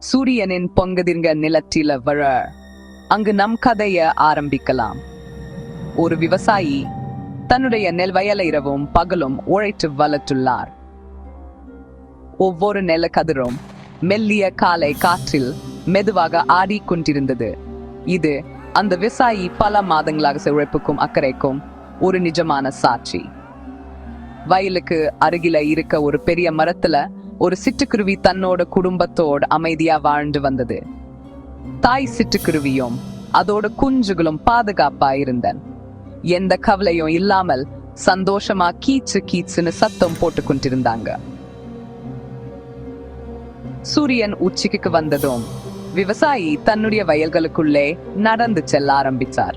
சூரியனின் பொங்கதிர்ங்க நிலத்தில வழ அங்கு நம் கதைய ஆரம்பிக்கலாம். ஒரு விவசாயி தன்னுடைய நெல் வயலை இரவும் பகலும் உழைத்து வளர்த்துள்ளார். ஒவ்வொரு நெல கதிரும் மெல்லிய காலை காற்றில் மெதுவாக ஆடிக்கொண்டிருந்தது. இது அந்த விவசாயி பல மாதங்களாக உழைப்புக்கும் அக்கறைக்கும் ஒரு நிஜமான சாட்சி. வயலுக்கு அருகில இருக்க ஒரு பெரிய மரத்துல ஒரு சிட்டுக்குருவி தன்னோட குடும்பத்தோடு அமைதியா வாழ்ந்து வந்தது. தாய் சிட்டுக்குருவியும் அதோட குஞ்சுகளும் பாதுகாப்பா இருந்தன். எந்த கவலையும் இல்லாமல் சந்தோஷமா கீச்சு கீச்சுன்னு சத்தம் போட்டு கொண்டிருந்தாங்க. சூரியன் உச்சிக்கு வந்ததும் விவசாயி தன்னுடைய வயல்களுக்குள்ளே நடந்து செல்ல ஆரம்பிச்சார்.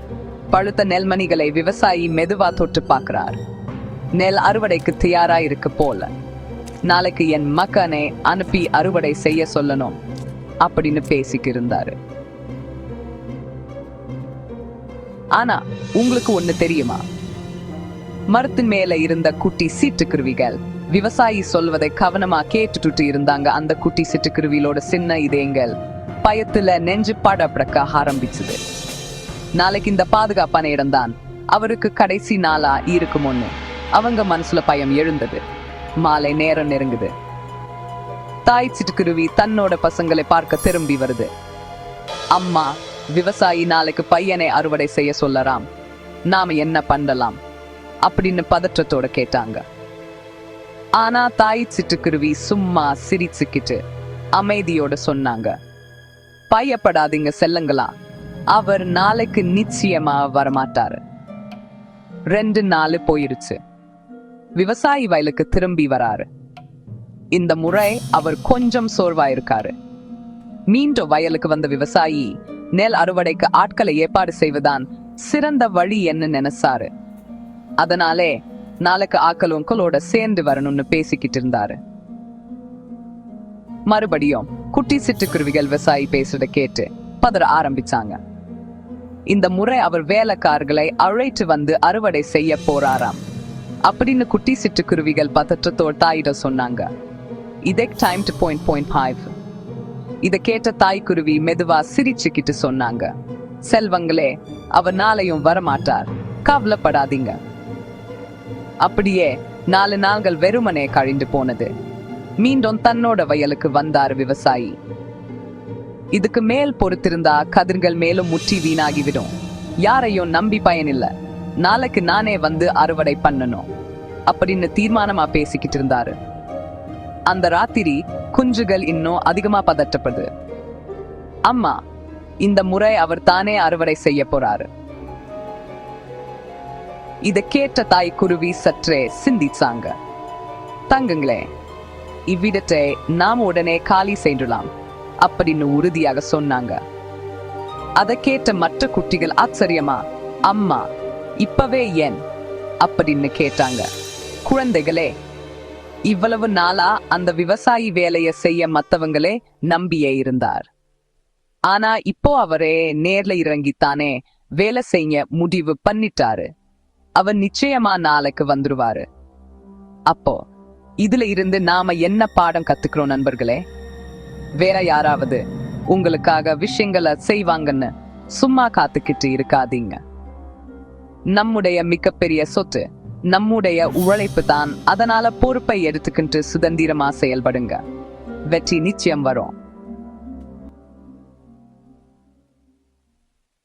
பழுத்த நெல்மணிகளை விவசாயி மெதுவா தொட்டு பார்க்கிறார். நெல் அறுவடைக்கு தயாரா இருக்கு போல. நாளைக்கு என் மக்கனை அனுப்பி அறுவடை செய்ய சொல்லணும் அப்படின்னு பேசிக்கிட்டு இருந்தாரு ஆனா உங்களுக்கு ஒண்ணு தெரியுமா? மரத்தின் மேல இருந்த குட்டி சீட்டுக்குருவிகள். விவசாயி சொல்வதை கவனமா கேட்டுட்டு இருந்தாங்க அந்த குட்டி சிட்டுக்குருவிலோட சின்ன இதயங்கள். பயத்துல நெஞ்சு படப்படக்க ஆரம்பிச்சது. நாளைக்கு இந்த பாதுகாப்பான இடம்தான். அவருக்கு கடைசி நாளா இருக்குமோன்னு. அவங்க மனசுல பயம் எழுந்தது. மாலை நேரம் நெருங்குது. தாய் சிட்டுக்குருவி தன்னோட பசங்களை பார்க்க திரும்பி வருது. அம்மா விவசாயி நாளைக்கு பையனை அறுவடை செய்ய சொல்லறாம். நாம என்ன பண்ணலாம்? அப்படின்னு பதற்றத்தோட கேட்டாங்க. ஆனா தாய் சிட்டுக்குருவி சும்மா சிரிச்சுக்கிட்டு அமைதியோட சொன்னாங்க. பயப்படாதீங்க செல்லுங்களா. அவர் நாளைக்கு நிச்சயமா வரமாட்டாரு. ரெண்டு நாள் போயிருச்சு. விவசாயி வயலுக்கு திரும்பி வராரு. இந்த முறை அவர் கொஞ்சம் சோர்வாயிருக்காரு. மீண்டும் வயலுக்கு வந்த விவசாயி நெல் அறுவடைக்கு ஆட்களை ஏற்பாடு செய்வதான் சிறந்த வழி என்ன நினைச்சாரு. அதனாலே நாளைக்கு ஆக்கள் உங்களோட சேர்ந்து வரணும்னு பேசிக்கிட்டு இருந்தாரு. மறுபடியும் குட்டி சிட்டுக்குருவிகள் விவசாயி பேசுறத கேட்டு பதற ஆரம்பிச்சாங்க. இந்த முறை அவர் வேலைக்காரர்களை அழைத்து வந்து அறுவடை செய்ய போறாராம். அப்படின்னு குட்டி சிட்டுக்குருவிகள் பதற்றத்தோட தாயிட சொன்னாங்க. இதே time two point point five இதை கேட்ட தாய்க்குருவி மெதுவா சிரிச்சுக்கிட்டு சொன்னாங்க. செல்வங்களே அவர் நாளையும் வரமாட்டார். கவலைப்படாதீங்க. அப்படியே நாலு நாள்கள் வெறுமனே கழிந்து போனது. மீண்டும் தன்னோட வயலுக்கு வந்தார் விவசாயி. இதுக்கு மேல் பொறுத்திருந்தா கதிர்கள் மேலும் முற்றி வீணாகிவிடும். யாரையும் நம்பி பயனில்ல. நாளைக்கு நானே வந்து அறுவடை பண்ணணும் அப்படின்னு தீர்மானமா பேசிக்கிட்டு இருந்தாரு. அந்த ராத்திரி குஞ்சுகள் இன்னும் அதிகமா பதட்டப்படுது. அம்மா இந்த முறை அவர் தானே அறுவடை செய்ய போறாரு. இத கேட்ட தாய் குருவி சற்றே சிந்திச்சாங்க. தங்குங்களே இவ்விடத்தை நாம் உடனே காலி செய்துலாம் அப்படின்னு உறுதியாக சொன்னாங்க. அதை கேட்ட மற்ற குட்டிகள் ஆச்சரியமா அம்மா இப்பவே ஏன்? அப்படின்னு கேட்டாங்க. குழந்தைகளே இவ்வளவு நாளா அந்த விவசாயி வேலையை செய்ய மத்தவங்களே நம்பியே இருந்தார். ஆனா இப்போ அவரே நேர்ல இறங்கித்தானே வேலை செய்ய முடிவு பண்ணிட்டாரு. அவர் நிச்சயமா நாளைக்கு வந்துருவாரு. அப்போ இதுல இருந்து நாம என்ன பாடம் கத்துக்கிறோம் நண்பர்களே? வேற யாராவது உங்களுக்காக விஷயங்களை செய்வாங்கன்னு சும்மா காத்துக்கிட்டு இருக்காதீங்க. நம்முடைய மிகப்பெரிய சொத்து நம்முடைய உழைப்பு தான் அதனால பொறுப்பை எடுத்துக்கிட்டு சுதந்திரமா செயல்படுங்க. வெற்றி நிச்சயம் வரும்.